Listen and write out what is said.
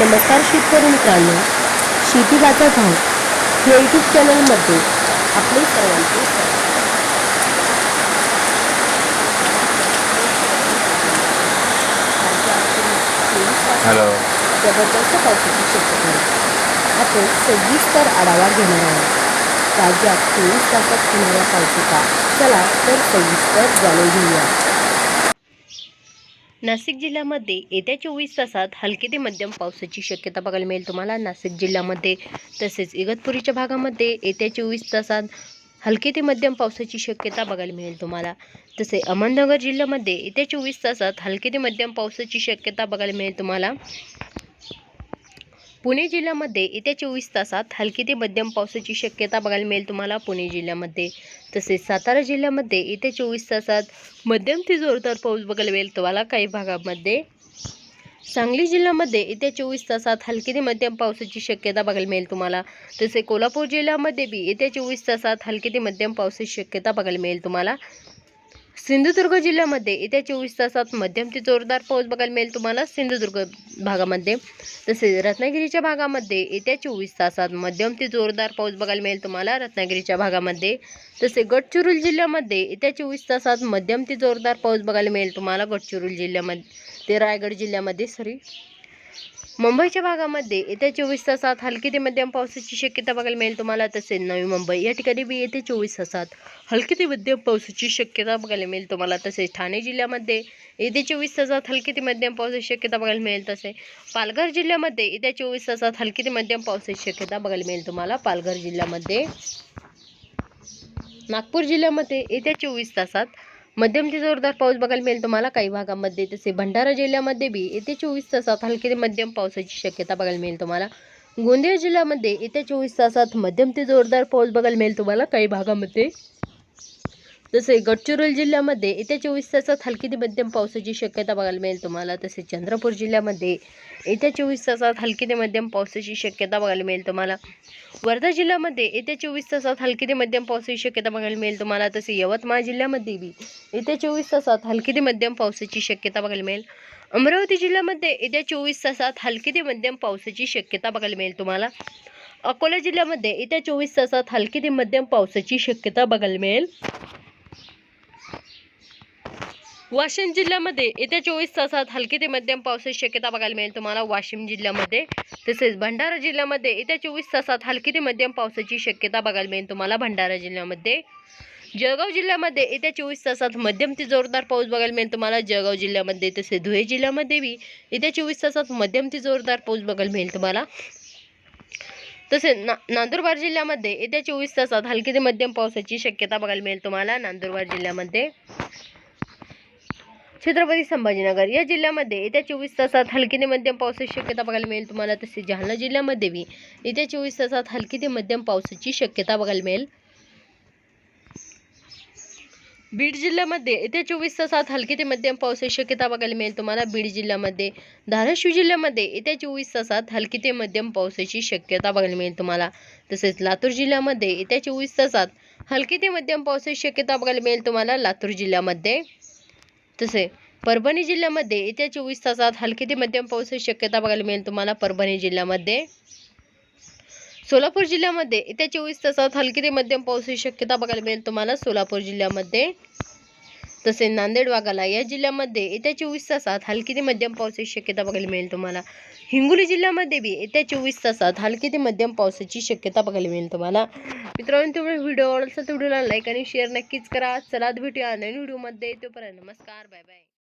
नमस्कार शेतकरी मित्रांनो शेती भाव या यूट्यूब चॅनलमध्ये आपले सर्वांचे. हॅलो जबरदस्त पावसाची आहे. आपण सविस्तर आढावा घेणार आहोत राज्यात चोवीस तासात होणाऱ्या पावसाचा चला तर सविस्तर जाणून घेऊया नाशिक जिल्ह्यामध्ये येत्या चोवीस तासात हलके ते मध्यम पावसाची शक्यता बघायला मिळेल तुम्हाला. नाशिक जिल्ह्यामध्ये तसेच इगतपुरीच्या भागामध्ये येत्या चोवीस तासात हलके ते मध्यम पावसाची शक्यता बघायला मिळेल तुम्हाला. तसे अहमदनगर जिल्ह्यामध्ये येत्या चोवीस तासात हलके ते मध्यम पावसाची शक्यता बघायला मिळेल तुम्हाला. पुणे जिल्ह्यामध्ये येत्या चोवीस तासात हलकी ते मध्यम पावसाची शक्यता बघायला मिळेल तुम्हाला पुणे जिल्ह्यामध्ये. तसेच सातारा जिल्ह्यामध्ये येत्या चोवीस तासात मध्यम ते जोरदार पाऊस बघायला मिळेल तुम्हाला काही भागामध्ये. सांगली जिल्ह्यामध्ये येत्या चोवीस तासात हलकी ते मध्यम पावसाची शक्यता बघायला मिळेल तुम्हाला. तसे कोल्हापूर जिल्ह्यामध्ये बी येत्या चोवीस तासात हलकी ते मध्यम पावसाची शक्यता बघायला मिळेल तुम्हाला. सिंधुदुर्ग जिल्ह्यामध्ये येत्या चोवीस तासात मध्यम ते जोरदार पाऊस बघायला मिळेल तुम्हाला सिंधुदुर्ग भागामध्ये. तसेच रत्नागिरीच्या भागामध्ये येत्या चोवीस तासात मध्यम ते जोरदार पाऊस बघायला मिळेल तुम्हाला रत्नागिरीच्या भागामध्ये. तसे गडचिरोली जिल्ह्यामध्ये येत्या चोवीस तासात मध्यम ते जोरदार पाऊस बघायला मिळेल तुम्हाला गडचिरोली जिल्ह्यामध्ये ते रायगड जिल्ह्यामध्ये सॉरी मुंबईच्या भागामध्ये येत्या चोवीस तासात हलकी ते मध्यम पावसाची शक्यता बघायला मिळेल तुम्हाला तसेच नवी मुंबई. या ठिकाणी बी येत्या चोवीस तासात हलकी ते मध्यम पावसाची शक्यता बघायला मिळेल तुम्हाला तसेच ठाणे जिल्ह्यामध्ये येत्या चोवीस तासात हलकी ते मध्यम पावसाची शक्यता बघायला मिळेल तसे पालघर जिल्ह्यामध्ये येत्या चोवीस तासात हलकी ते मध्यम पावसाची शक्यता बघायला मिळेल तुम्हाला पालघर जिल्ह्यामध्ये. नागपूर जिल्ह्यामध्ये येत्या चोवीस तासात मध्यम ते जोरदार पाऊस बघायला मिळेल तुम्हाला. काही भागामध्ये तसे भंडारा जिल्ह्यामध्ये बी येत्या चोवीस तासात हलके ते मध्यम पावसाची शक्यता बघायला मिळेल तुम्हाला. गोंदिया जिल्ह्यामध्ये येत्या चोवीस तासात मध्यम ते जोरदार पाऊस बघायला मिळेल तुम्हाला. काही भागामध्ये जसे गडचिरोली जिल्ह्यामध्ये येत्या चोवीस तासात हलकी ते मध्यम पावसाची शक्यता बघायला मिळेल तुम्हाला. तसे चंद्रपूर जिल्ह्यामध्ये येत्या चोवीस तासात हलकी ते मध्यम पावसाची शक्यता बघायला मिळेल तुम्हाला. वर्धा जिल्ह्यामध्ये येत्या चोवीस तासात हलकी ते मध्यम पावसाची शक्यता बघायला मिळेल तुम्हाला. तसे यवतमाळ जिल्ह्यामध्ये बी येत्या चोवीस तासात हलकी ते मध्यम पावसाची शक्यता बघायला मिळेल. अमरावती जिल्ह्यामध्ये येत्या चोवीस तासात हलकी ते मध्यम पावसाची शक्यता बघायला मिळेल तुम्हाला. अकोला जिल्ह्यामध्ये येत्या चोवीस तासात हलकी ते मध्यम पावसाची शक्यता बघायला मिळेल. वाशिम जिल्ह्यामध्ये येत्या चोवीस तासात हलकी ते मध्यम पावसाची शक्यता बघायला मिळेल. तुम्हाला वाशिम जिल्ह्यामध्ये तसेच भंडारा जिल्ह्यामध्ये येत्या चोवीस तासात हलकी ते मध्यम पावसाची शक्यता बघायला मिळेल. तुम्हाला भंडारा जिल्ह्यामध्ये जळगाव जिल्ह्यामध्ये येत्या चोवीस तासात मध्यम ते जोरदार पाऊस बघायला मिळेल. तुम्हाला जळगाव जिल्ह्यामध्ये तसेच धुळे जिल्ह्यामध्ये बी येत्या चोवीस तासात मध्यम ते जोरदार पाऊस बघायला मिळेल तुम्हाला. तसेच ना नांदुरबार जिल्ह्यामध्ये येत्या चोवीस तासात हलकी ते मध्यम पावसाची शक्यता बघायला मिळेल तुम्हाला. नांदुरबार जिल्ह्यामध्ये छत्रपती संभाजीनगर या जिल्ह्यामध्ये येत्या चोवीस तासात हलकी ते मध्यम पावसाची शक्यता बघायला मिळेल. तुम्हाला तसेच जालना जिल्ह्यामध्ये बी येत्या चोवीस तासात हलकी ते मध्यम पावसाची शक्यता बघायला मिळेल. बीड जिल्ह्यामध्ये येत्या चोवीस तासात हलकी ते मध्यम पावसाची शक्यता बघायला मिळेल. तुम्हाला बीड जिल्ह्यामध्ये धाराशिव जिल्ह्यामध्ये येत्या चोवीस तासात हलकी ते मध्यम पावसाची शक्यता बघायला मिळेल तुम्हाला. तसेच लातूर जिल्ह्यामध्ये येत्या चोवीस तासात हलकी ते मध्यम पावसाची शक्यता बघायला मिळेल तुम्हाला लातूर जिल्ह्यामध्ये. तसे. परभणी जिल्ह्यामध्ये येत्या चोवीस तासात हलकी ते मध्यम पावसाची शक्यता बघायला मिळेल तुम्हाला परभणी जिल्ह्यामध्ये. सोलापूर जिल्ह्यामध्ये येत्या चोवीस तासात हलकी ते मध्यम पावसाची शक्यता बघायला मिळेल तुम्हाला सोलापूर जिल्ह्यामध्ये. तसे नांदेड वाघाला या जिल्ह्यामध्ये येत्या चोवीस तासात हलकी ते मध्यम पावसाची शक्यता बघायला मिळेल तुम्हाला. हिंगोली जिल्ह्यामध्ये बी येत्या चोवीस तासात हलकी ते मध्यम पावसाची शक्यता बघायला मिळेल तुम्हाला. मित्रांनो तुम्ही व्हिडिओ आवडला तर व्हिडिओला लाईक आणि शेअर नक्कीच करा. चला भेटूया नवीन व्हिडिओमध्ये. तोपर्यंत नमस्कार बाय बाय